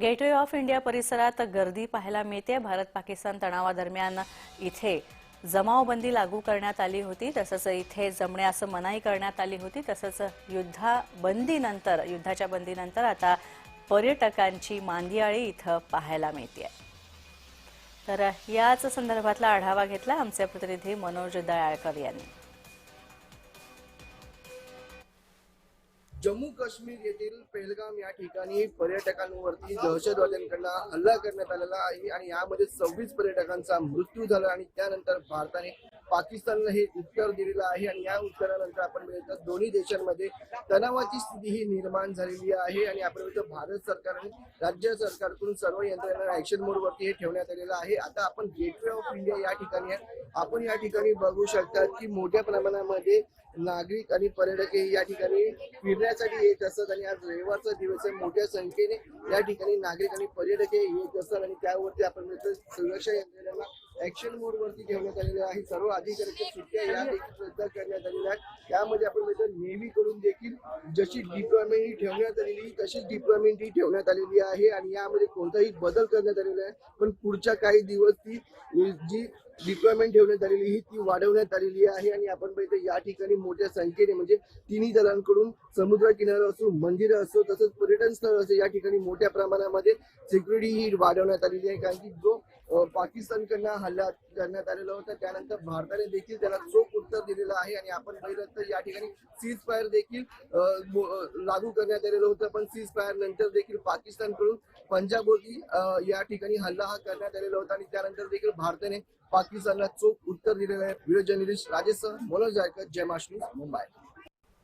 Gateway of India परिसरात गर्दी पाहायला मिळते. भारत पाकिस्तान तणावादरम्यान इथे जमावबंदी लागू करण्यात आली होती. तसंच इथे जमण्यास मनाई करण्यात आली होती. तसंच युद्धाबंदीनंतर युद्धाच्या बंदीनंतर आता पर्यटकांची मांदियाळी इथं पाहायला मिळते. तर याच संदर्भातला आढावा घेतला आमचे प्रतिनिधी मनोज दयाळकर यांनी. जम्मू काश्मीर येथील पेहलगाम या ठिकाणी पर्यटकांवरती दहशतवाद्यांकडनं हल्ला करण्यात आलेला आहे आणि यामध्ये सव्वीस पर्यटकांचा मृत्यू झाला आणि त्यानंतर भारताने पाकिस्तानला हे उत्तर दिलेलं आहे आणि या उत्तरानंतर आपण बघितलं दोन्ही देशांमध्ये तणावाची स्थिती ही निर्माण झालेली आहे आणि आपण बघितलं भारत सरकारने राज्य सरकारकडून सर्व यंत्रणा ऍक्शन मोडवरती हे ठेवण्यात आलेलं आहे. आता आपण गेटवे ऑफ इंडिया या ठिकाणी आपण या ठिकाणी बघू शकता की मोठ्या प्रमाणामध्ये नागरिक आणि पर्यटक हे या ठिकाणी फिरण्यासाठी येत असतात आणि आज रविवारचा दिवस आहे. मोठ्या संख्येने या ठिकाणी नागरिक आणि पर्यटक हे येत असतात आणि त्यावरती आपण सुरक्षा ऍक्शन मोड वरती ठेवण्यात आलेलं आहे. सर्व अधिकाऱ्यांच्या सुट्ट्या या देखील रद्द करण्यात आलेल्या आहेत. त्यामध्ये आपण म्हणतो नेव्ही कडून देखील जशी डिप्लॉयमेंट ही ठेवण्यात आलेली तशीच डिप्लॉयमेंट ही ठेवण्यात आलेली आहे आणि यामध्ये कोणताही बदल करण्यात आलेला आहे. पण पुढच्या काही दिवस ती जी डिप्लॉयमेंट ठेवण्यात आलेली ही ती वाढवण्यात आलेली आहे आणि आपण बघितलं या ठिकाणी मोठ्या संख्येने म्हणजे तिन्ही दलांकडून समुद्र किनारा असो मंदिरं असो तसंच पर्यटन स्थळ असो या ठिकाणी मोठ्या प्रमाणामध्ये सिक्युरिटी ही वाढवण्यात आलेली आहे. कारण की जो पाकिस्तानकडनं हल्ला करण्यात आलेला होता. त्यानंतर भारताने देखील त्याला चोख उत्तर दिलेलं आहे आणि आपण पाहिलं तर या ठिकाणी सीज फायर देखील लागू करण्यात आलेलं होतं. पण सीज फायर नंतर देखील पाकिस्तानकडून पंजाबवरती या ठिकाणी हल्ला हा करण्यात आलेला होता. आणि त्यानंतर देखील भारताने पाकिस्तानला चोख उत्तर दिलेलं आहे. Video journalist Rajesh sir Manoj Jaykar Jai news, Mumbai.